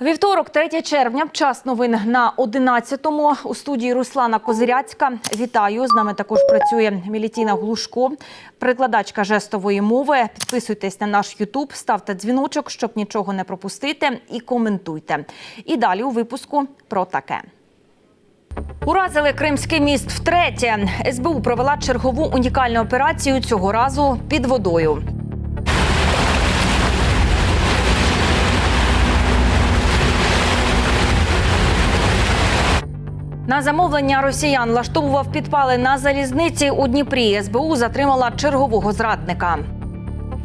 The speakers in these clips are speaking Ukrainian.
Вівторок, 3 червня, час новин на 11-му. У студії Руслана Козиряцька. Вітаю. З нами також працює Мілітіна Глушко, перекладачка жестової мови. Підписуйтесь на наш Ютуб, ставте дзвіночок, щоб нічого не пропустити, і коментуйте. І далі у випуску про таке. Уразили Кримський міст втретє. СБУ провела чергову унікальну операцію цього разу під водою. На замовлення росіян влаштовував підпали на залізниці у Дніпрі. СБУ затримала чергового зрадника.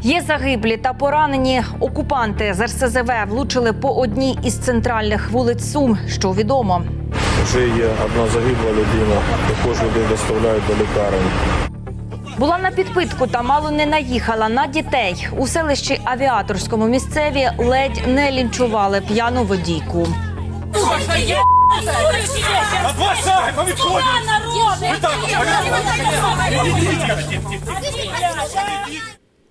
Є загиблі та поранені окупанти з РСЗВ влучили по одній із центральних вулиць Сум, що відомо. Вже є одна загибла людина, також людей доставляють до лікарень. Була на підпитку та мало не наїхала на дітей. У селищі Авіаторському місцеві ледь не лінчували п'яну водійку. На два шага по відході! Ви так,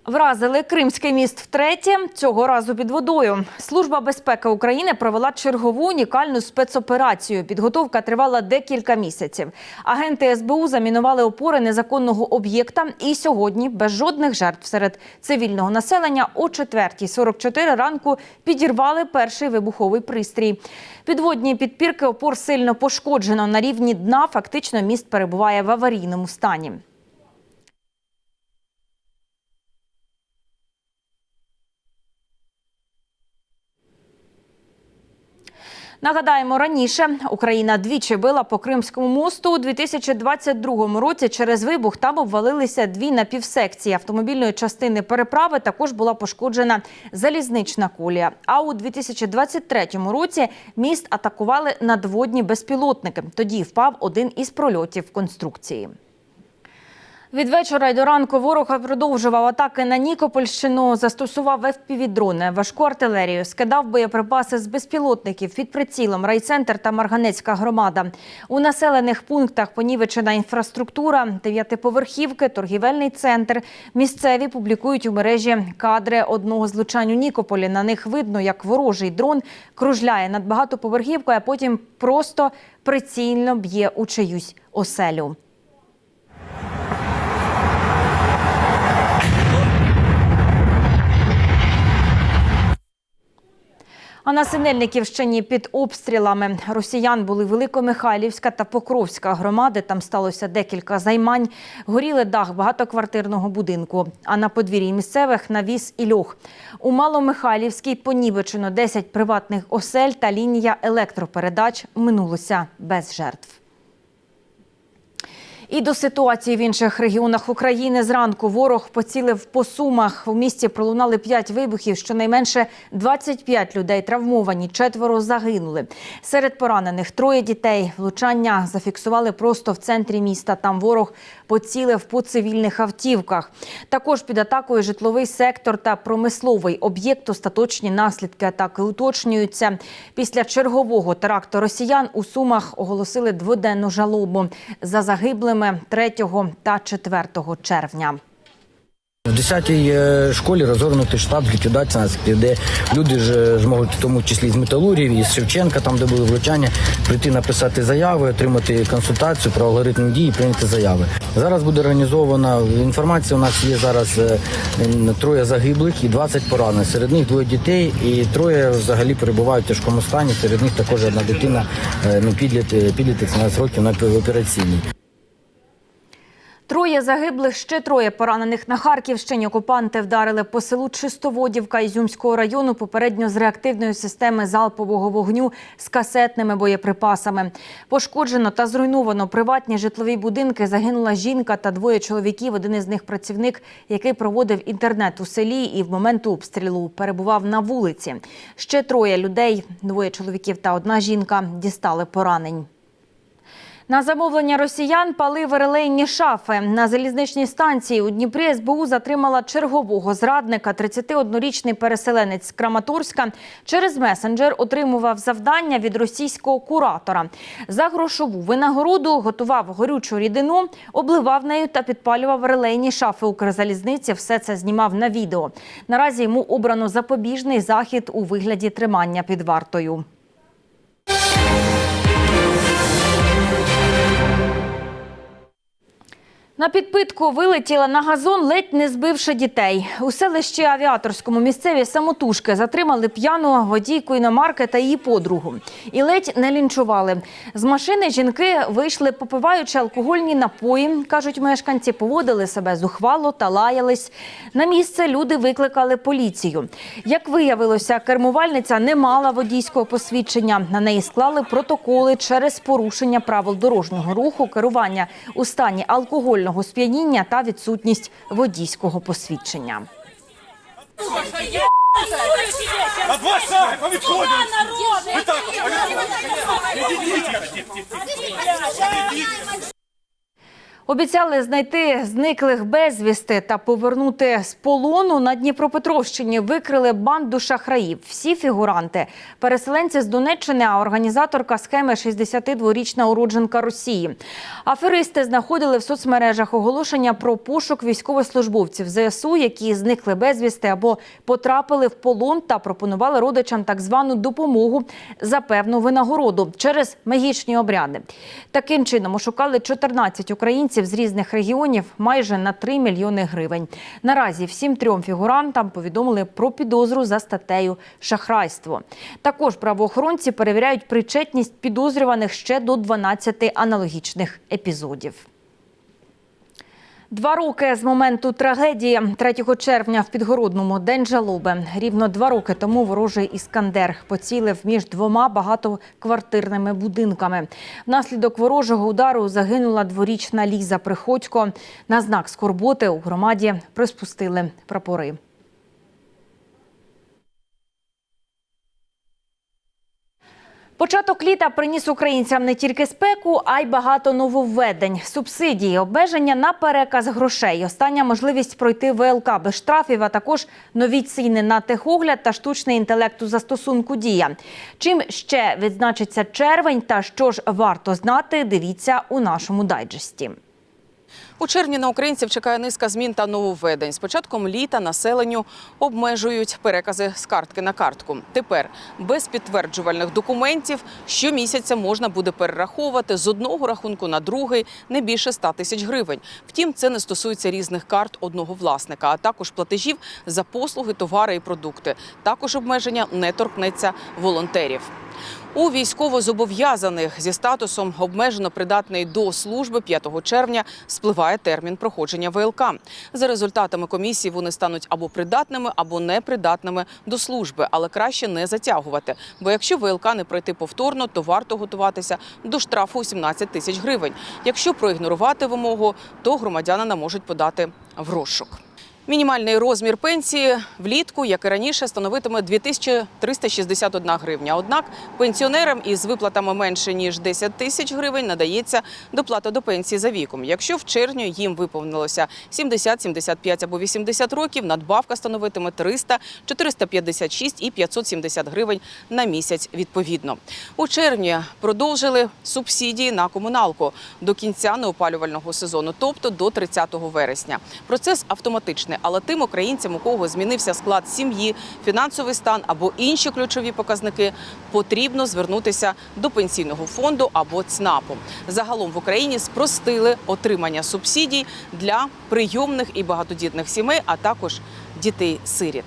Вразили Кримський міст втретє, цього разу під водою. Служба безпеки України провела чергову унікальну спецоперацію. Підготовка тривала декілька місяців. Агенти СБУ замінували опори незаконного об'єкта. І сьогодні, без жодних жертв серед цивільного населення, о 4.44 ранку підірвали перший вибуховий пристрій. Підводні підпірки опор сильно пошкоджено. На рівні дна фактично міст перебуває в аварійному стані. Нагадаємо, раніше Україна двічі била по Кримському мосту у 2022 році. Через вибух там обвалилися дві напівсекції автомобільної частини переправи. Також була пошкоджена залізнична колія. А у 2023 році міст атакували надводні безпілотники. Тоді впав один із прольотів конструкції. Від вечора й до ранку ворог продовжував атаки на Нікопольщину, застосував FPV-дрони, важку артилерію, скидав боєприпаси з безпілотників під прицілом райцентр та Марганецька громада. У населених пунктах понівечена інфраструктура, дев'ятиповерхівки, торгівельний центр. Місцеві публікують у мережі кадри одного з Нікополі. На них видно, як ворожий дрон кружляє над багатоповерхівкою, а потім просто прицільно б'є у чиюсь оселю. А на Синельниківщині під обстрілами росіян були Великомихайлівська та Покровська громади. Там сталося декілька займань. Горіли дах багатоквартирного будинку. А на подвір'ї місцевих навіс і льох. У Маломихайлівській понівечено 10 приватних осель та лінія електропередач минулося без жертв. І до ситуації в інших регіонах України зранку ворог поцілив по сумах. У місті пролунали п'ять вибухів. Щонайменше 25 людей травмовані, четверо загинули. Серед поранених троє дітей. Влучання зафіксували просто в центрі міста. Там ворог поцілив по цивільних автівках. Також під атакою житловий сектор та промисловий об'єкт. Остаточні наслідки атаки уточнюються. Після чергового теракту росіян у Сумах оголосили дводенну жалобу за загиблими 3 та 4 червня. В 10-й е, школі розгорнутий штаб з ліквідації де люди ж е, зможуть, в тому числі з металургів, із Шевченка, там де були влучання, прийти написати заяви, отримати консультацію про алгоритм дії, прийняти заяви. Зараз буде організована інформація. У нас є зараз е, троє загиблих і 20 поранених. Серед них двоє дітей і троє взагалі перебувають в тяжкому стані. Серед них також одна дитина, ну підліток 17 років на операційній. Троє загиблих, ще троє поранених на Харківщині. Окупанти вдарили по селу Чистоводівка Ізюмського району попередньо з реактивної системи залпового вогню з касетними боєприпасами. Пошкоджено та зруйновано приватні житлові будинки. Загинула жінка та двоє чоловіків. Один із них працівник, який проводив інтернет у селі і в момент обстрілу перебував на вулиці. Ще троє людей, двоє чоловіків та одна жінка, дістали поранень. На замовлення росіян палив релейні шафи. На залізничній станції у Дніпрі СБУ затримала чергового зрадника. 31-річний переселенець з Краматорська через месенджер отримував завдання від російського куратора. За грошову винагороду готував горючу рідину, обливав нею та підпалював релейні шафи Укрзалізниці. Все це знімав на відео. Наразі йому обрано запобіжний захід у вигляді тримання під вартою. На підпитку вилетіла на газон, ледь не збивши дітей. У селищі Авіаторському місцеві самотужки затримали п'яну водійку іномарки та її подругу. І ледь не лінчували. З машини жінки вийшли, попиваючи алкогольні напої. Кажуть, мешканці поводили себе зухвало та лаялись. На місце люди викликали поліцію. Як виявилося, кермувальниця не мала водійського посвідчення. На неї склали протоколи через порушення правил дорожнього руху, керування у стані алкогольного сп'яніння та відсутність водійського посвідчення. Обіцяли знайти зниклих безвісти та повернути з полону на Дніпропетровщині. Викрили банду шахраїв. Всі фігуранти – переселенці з Донеччини, а організаторка схеми – 62-річна уродженка Росії. Аферисти знаходили в соцмережах оголошення про пошук військовослужбовців ЗСУ, які зникли безвісти або потрапили в полон та пропонували родичам так звану допомогу за певну винагороду через магічні обряди. Таким чином ошукали 14 українців з різних регіонів майже на 3 мільйони гривень. Наразі всім трьом фігурантам повідомили про підозру за статтею шахрайство. Також правоохоронці перевіряють причетність підозрюваних ще до 12 аналогічних епізодів. Два роки з моменту трагедії 3 червня в Підгородному день жалоби. Рівно два роки тому ворожий іскандер поцілив між двома багатоквартирними будинками. Внаслідок ворожого удару загинула дворічна Ліза Приходько. На знак скорботи у громаді приспустили прапори. Початок літа приніс українцям не тільки спеку, а й багато нововведень. Субсидії, обмеження на переказ грошей, остання можливість пройти ВЛК без штрафів, а також нові ціни на техогляд та штучний інтелект у застосунку дія. Чим ще відзначиться червень та що ж варто знати, дивіться у нашому дайджесті. У червні на українців чекає низка змін та нововведень. З початком літа населенню обмежують перекази з картки на картку. Тепер без підтверджувальних документів щомісяця можна буде перераховувати з одного рахунку на другий не більше 100 тисяч гривень. Втім, це не стосується різних карт одного власника, а також платежів за послуги, товари і продукти. Також обмеження не торкнеться волонтерів. У військовозобов'язаних зі статусом обмежено придатний до служби 5 червня спливає термін проходження ВЛК. За результатами комісії вони стануть або придатними, або непридатними до служби, але краще не затягувати. Бо якщо ВЛК не пройти повторно, то варто готуватися до штрафу у 17 тисяч гривень. Якщо проігнорувати вимогу, то громадянина можуть подати в розшук. Мінімальний розмір пенсії влітку, як і раніше, становитиме 2361 гривня. Однак пенсіонерам із виплатами менше ніж 10 тисяч гривень надається доплата до пенсії за віком. Якщо в червні їм виповнилося 70, 75 або 80 років, надбавка становитиме 300, 456 і 570 гривень на місяць відповідно. У червні продовжили субсидії на комуналку до кінця неопалювального сезону, тобто до 30 вересня. Процес автоматичний, але тим українцям, у кого змінився склад сім'ї, фінансовий стан або інші ключові показники, потрібно звернутися до пенсійного фонду або ЦНАПу. Загалом в Україні спростили отримання субсидій для прийомних і багатодітних сімей, а також дітей-сиріт.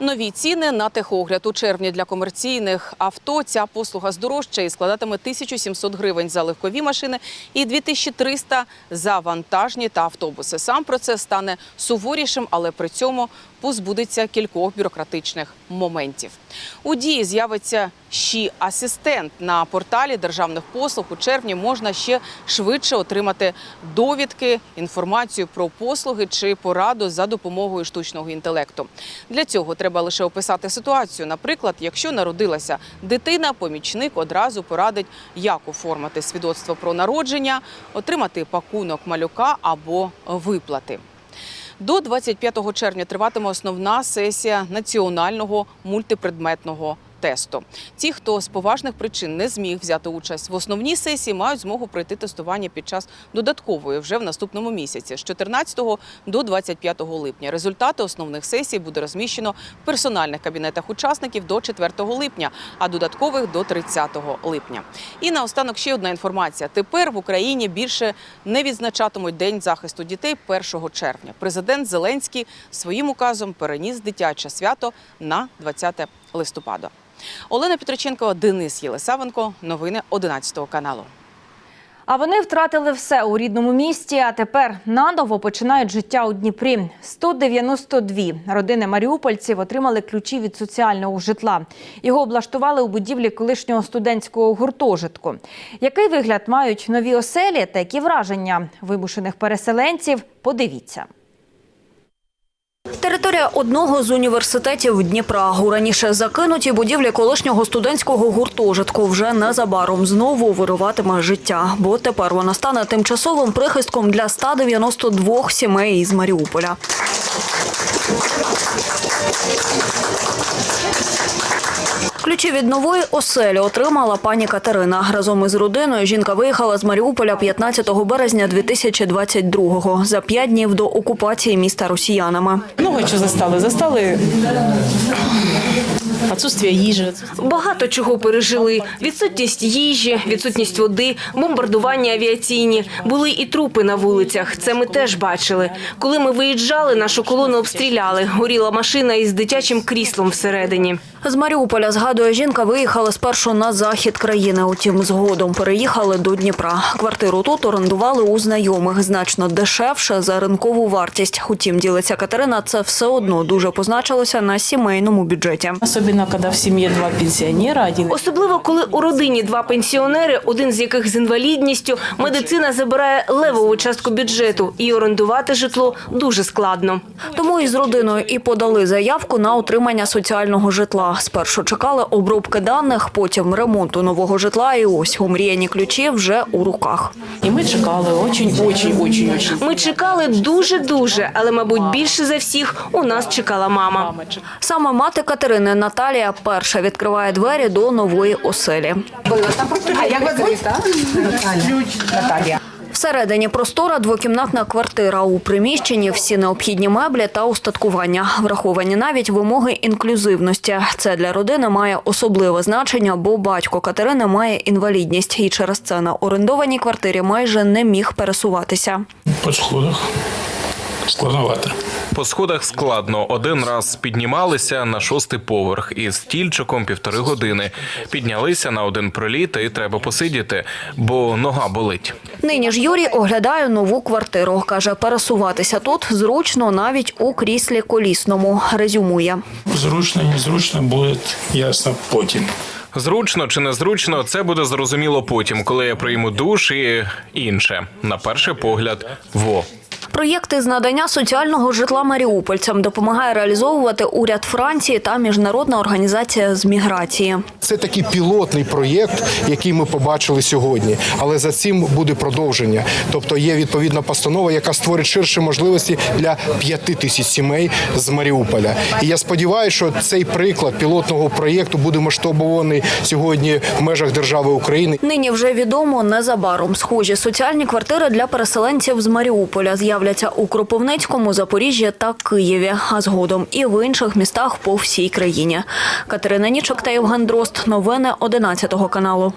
Нові ціни на техогляд у червні для комерційних авто. Ця послуга здорожчає і складатиме 1700 гривень за легкові машини і 2300 за вантажні та автобуси. Сам процес стане суворішим, але при цьому позбудеться кількох бюрократичних моментів. У дії з'явиться ще асистент на порталі державних послуг. У червні можна ще швидше отримати довідки, інформацію про послуги чи пораду за допомогою штучного інтелекту. Для цього треба лише описати ситуацію. Наприклад, якщо народилася дитина, помічник одразу порадить, як оформити свідоцтво про народження, отримати пакунок малюка або виплати. До 25 червня триватиме основна сесія національного мультипредметного тесту. Ті, хто з поважних причин не зміг взяти участь в основній сесії, мають змогу пройти тестування під час додаткової вже в наступному місяці з 14 до 25 липня. Результати основних сесій буде розміщено в персональних кабінетах учасників до 4 липня, а додаткових до 30 липня. І наостанок ще одна інформація. Тепер в Україні більше не відзначатимуть День захисту дітей 1 червня. Президент Зеленський своїм указом переніс дитяче свято на 20 листопада. Олена Петриченкова, Денис Єлисавенко. Новини 11 каналу. А вони втратили все у рідному місті, а тепер наново починають життя у Дніпрі. 192 родини маріупольців отримали ключі від соціального житла. Його облаштували у будівлі колишнього студентського гуртожитку. Який вигляд мають нові оселі та які враження вимушених переселенців? Подивіться. Територія одного з університетів Дніпра. Раніше закинуті будівлі колишнього студентського гуртожитку вже незабаром знову вируватиме життя, бо тепер вона стане тимчасовим прихистком для 192 сімей із Маріуполя. Ключі від нової оселі отримала пані Катерина. Разом із родиною жінка виїхала з Маріуполя 15 березня 2022-го, за п'ять днів до окупації міста росіянами. Много чого застали. Застали отсутствие їжі. Багато чого пережили: відсутність їжі, відсутність води, бомбардування авіаційні. Були і трупи на вулицях. Це ми теж бачили. Коли ми виїжджали, нашу колону обстріляли. Горіла машина із дитячим кріслом всередині. З Маріуполя, згадує жінка, виїхала спершу на захід країни, утім згодом переїхали до Дніпра. Квартиру тут орендували у знайомих, значно дешевше за ринкову вартість. Утім, ділиться Катерина, це все одно дуже позначилося на сімейному бюджеті. Особливо, коли в сім'ї два пенсіонера, один Особливо, коли у родині два пенсіонери, один з яких з інвалідністю, медицина забирає левову частку бюджету, і орендувати житло дуже складно. Тому із родиною і подали заявку на отримання соціального житла. Спершу чекали обробки даних, потім ремонту нового житла. І ось омріяні ключі вже у руках. І ми чекали очень, очень, очень, очень. Ми чекали дуже дуже, але мабуть більше за всіх у нас чекала мама. Саме мати Катерини Наталія перша відкриває двері до нової оселі. Всередині простора двокімнатна квартира. У приміщенні всі необхідні меблі та устаткування. Враховані навіть вимоги інклюзивності. Це для родини має особливе значення, бо батько Катерини має інвалідність і через це на орендованій квартирі майже не міг пересуватися. По сходах. Складновато. По сходах складно. Один раз піднімалися на шостий поверх із стільчиком півтори години. Піднялися на один проліт і треба посидіти, бо нога болить. Нині ж Юрій оглядає нову квартиру. Каже, пересуватися тут зручно навіть у кріслі колісному. Резюмує. Зручно, незручно буде ясно потім. Зручно чи незручно, це буде зрозуміло потім, коли я прийму душ і інше. На перший погляд, во. Проєкти з надання соціального житла маріупольцям допомагає реалізовувати уряд Франції та міжнародна організація з міграції. Це такий пілотний проєкт, який ми побачили сьогодні. Але за цим буде продовження. Тобто є відповідна постанова, яка створить ширші можливості для п'яти тисяч сімей з Маріуполя. І я сподіваюся, що цей приклад пілотного проєкту буде масштабований сьогодні в межах держави України. Нині вже відомо незабаром схожі соціальні квартири для переселенців з Маріуполя з'являться у Кропивницькому, Запоріжжі та Києві, а згодом і в інших містах по всій країні. Катерина Нічок та Євген Дрозд. Новини 11 каналу.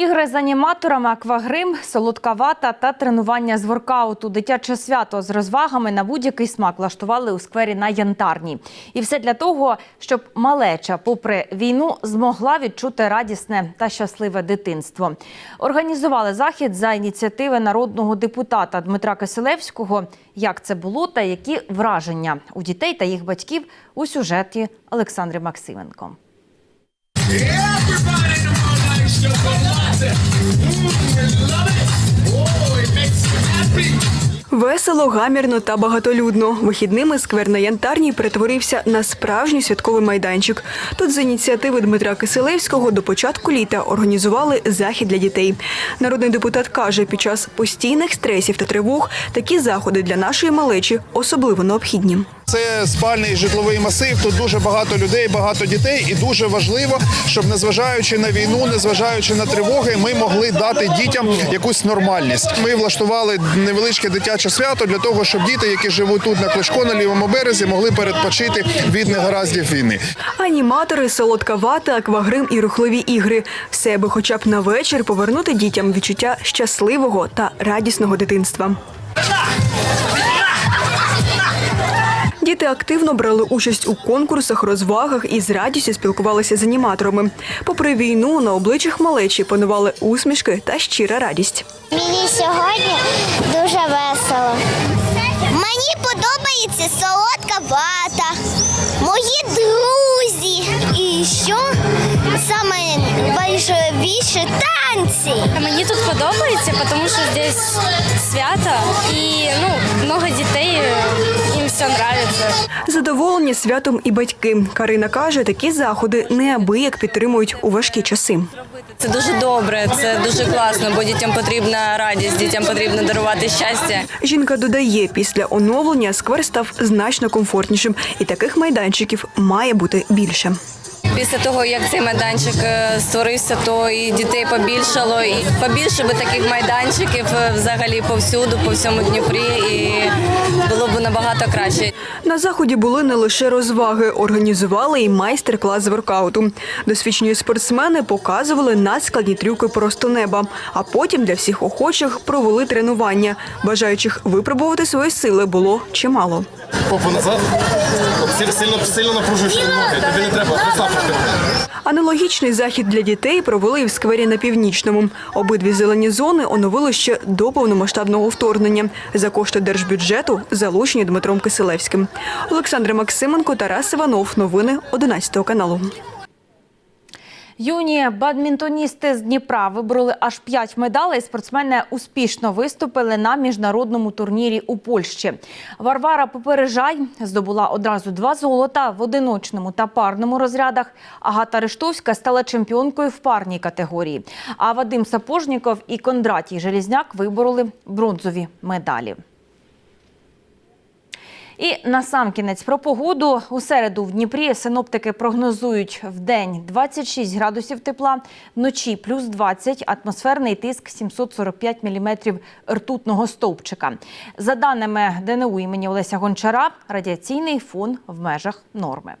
Ігри з аніматорами, аквагрим, солодка вата та тренування з воркауту. Дитяче свято з розвагами на будь-який смак влаштували у сквері на Янтарній. І все для того, щоб малеча, попри війну, змогла відчути радісне та щасливе дитинство. Організували захід за ініціативи народного депутата Дмитра Киселевського. Як це було та які враження у дітей та їх батьків у сюжеті Олександри Максименко. chocolate. Mmm, love it. Oh, it makes you happy. Весело, гамірно та багатолюдно. Вихідними сквер на Янтарній перетворився на справжній святковий майданчик. Тут з ініціативи Дмитра Киселевського до початку літа організували захід для дітей. Народний депутат каже, під час постійних стресів та тривог такі заходи для нашої малечі особливо необхідні. Це спальний житловий масив. Тут дуже багато людей, багато дітей, і дуже важливо, щоб незважаючи на війну, незважаючи на тривоги, ми могли дати дітям якусь нормальність. Ми влаштували невеличке дитяче свято для того, щоб діти, які живуть тут на Кличко на лівому березі, могли передпочити від негараздів війни. Аніматори, солодка вата, аквагрим і рухливі ігри. Все аби хоча б на вечір повернути дітям відчуття щасливого та радісного дитинства. Діти активно брали участь у конкурсах, розвагах і з радістю спілкувалися з аніматорами. Попри війну, на обличчях малечі панували усмішки та щира радість. Мені сьогодні дуже весело. Мені подобається солодка вата, мої друзі. І що саме важливіше танці. Мені тут подобається, тому що здесь свято і ну, много дітей, їм все подобається. Задоволені святом і батьки. Карина каже, такі заходи неабияк підтримують у важкі часи. Це дуже добре, це дуже класно, бо дітям потрібна радість, дітям потрібно дарувати щастя. Жінка додає, після оновлення сквер став значно комфортнішим, і таких майданчиків має бути більше. Після того, як цей майданчик е, створився, то і дітей побільшало, і побільше би таких майданчиків е, взагалі повсюду, по всьому Дніпрі, і було б набагато краще. На заході були не лише розваги, організували і майстер-клас з воркауту. Досвідчені спортсмени показували надскладні трюки просто неба, а потім для всіх охочих провели тренування. Бажаючих випробувати свої сили було чимало. Попу назад. Сильно, сильно напружуєш ноги. Тобі не треба. Аналогічний захід для дітей провели і в сквері на північному. Обидві зелені зони оновили ще до повномасштабного вторгнення за кошти держбюджету, залучені Дмитром Киселевським. Олександр Максименко, Тарас Іванов. Новини 11 каналу. Юні бадмінтоністи з Дніпра вибороли аж п'ять медалей. Спортсмени успішно виступили на міжнародному турнірі у Польщі. Варвара Попережай здобула одразу два золота в одиночному та парному розрядах. Агата Рештовська стала чемпіонкою в парній категорії. А Вадим Сапожніков і Кондратій Желізняк вибороли бронзові медалі. І насамкінець про погоду. У середу в Дніпрі синоптики прогнозують в день 26 градусів тепла, вночі плюс 20, атмосферний тиск 745 міліметрів ртутного стовпчика. За даними ДНУ імені Олеся Гончара, радіаційний фон в межах норми.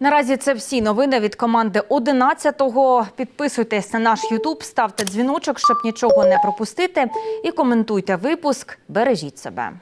Наразі це всі новини від команди 11-го. Підписуйтесь на наш Ютуб, ставте дзвіночок, щоб нічого не пропустити, і коментуйте випуск. Бережіть себе.